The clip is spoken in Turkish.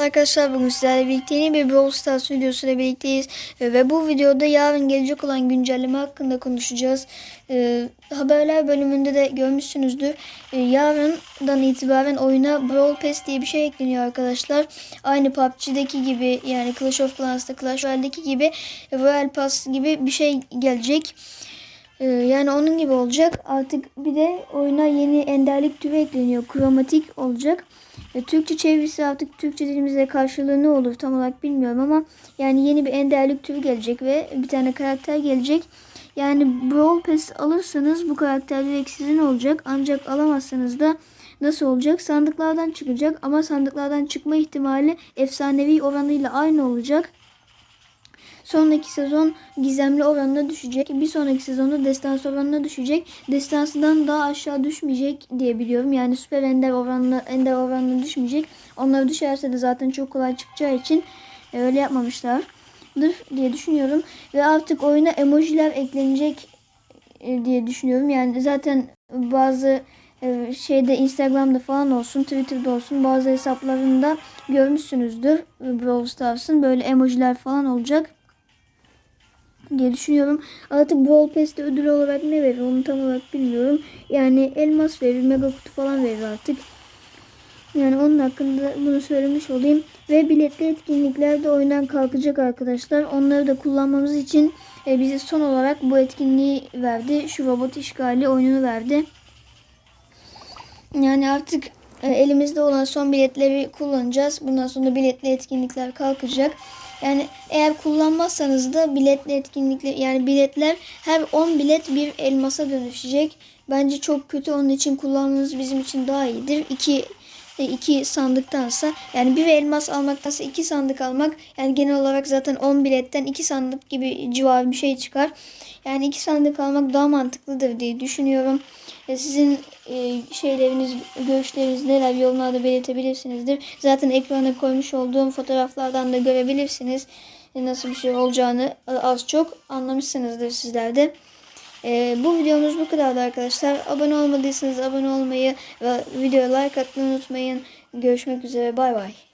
Arkadaşlar bugün sizlerle birlikte yeni bir Brawl Stars videosuyla birlikteyiz. Ee, Ve bu videoda yarın gelecek olan güncelleme hakkında konuşacağız. Ee, haberler bölümünde de görmüşsünüzdür. Ee, yarından itibaren oyuna Brawl Pass diye bir şey ekleniyor arkadaşlar. Aynı PUBG'deki gibi yani Clash of Clans'ta Clash Royale'deki gibi Royal Pass gibi bir şey gelecek. Ee, yani onun gibi olacak. Artık bir de oyuna yeni enderlik türü ekleniyor. Kromatik olacak. E, Türkçe çevirisi artık Türkçe dilimizde karşılığı ne olur tam olarak bilmiyorum ama yani yeni bir enderlik türü gelecek ve bir tane karakter gelecek. Yani Brawl Pass alırsanız bu karakter direkt sizin olacak. Ancak alamazsanız da nasıl olacak? Sandıklardan çıkacak ama sandıklardan çıkma ihtimali efsanevi oranıyla aynı olacak. Sonraki sezon gizemli oranına düşecek. Bir sonraki sezonda destans oranına düşecek. Destansından daha aşağı düşmeyecek diye biliyorum. Yani süper ender oranına, ender oranına düşmeyecek. Onlara düşerse de zaten çok kolay çıkacağı için e, öyle yapmamışlardır diye düşünüyorum. Ve artık oyuna emojiler eklenecek e, diye düşünüyorum. Yani zaten bazı e, şeyde Instagram'da falan olsun, Twitter'da olsun bazı hesaplarında görmüşsünüzdür Brawl Stars'ın böyle emojiler falan olacak diye düşünüyorum. Artık Brawl Pass'te ödül olarak ne verir onu tam olarak bilmiyorum. Yani elmas verir, mega kutu falan verir artık. Yani onun hakkında bunu söylemiş olayım. Ve biletli etkinlikler de oyundan kalkacak arkadaşlar. Onları da kullanmamız için e, bize son olarak bu etkinliği verdi. Şu robot işgali oyununu verdi. Yani artık e, elimizde olan son biletleri kullanacağız. Bundan sonra biletli etkinlikler kalkacak. Yani eğer kullanmazsanız da biletli etkinlikler yani biletler her 10 bilet bir elmasa dönüşecek. Bence çok kötü onun için kullanmanız bizim için daha iyidir. 2 iki sandıktansa yani bir elmas almaktansa iki sandık almak yani genel olarak zaten 10 biletten iki sandık gibi civarı bir şey çıkar. Yani iki sandık almak daha mantıklıdır diye düşünüyorum. E, Sizin e, şeyleriniz, görüşleriniz neler yorumlarda belirtebilirsinizdir. Zaten ekrana koymuş olduğum fotoğraflardan da görebilirsiniz. E, Nasıl bir şey olacağını az çok anlamışsınızdır sizler de. E, bu videomuz bu kadardı arkadaşlar. Abone olmadıysanız abone olmayı ve videoya like atmayı unutmayın. Görüşmek üzere. Bay bay.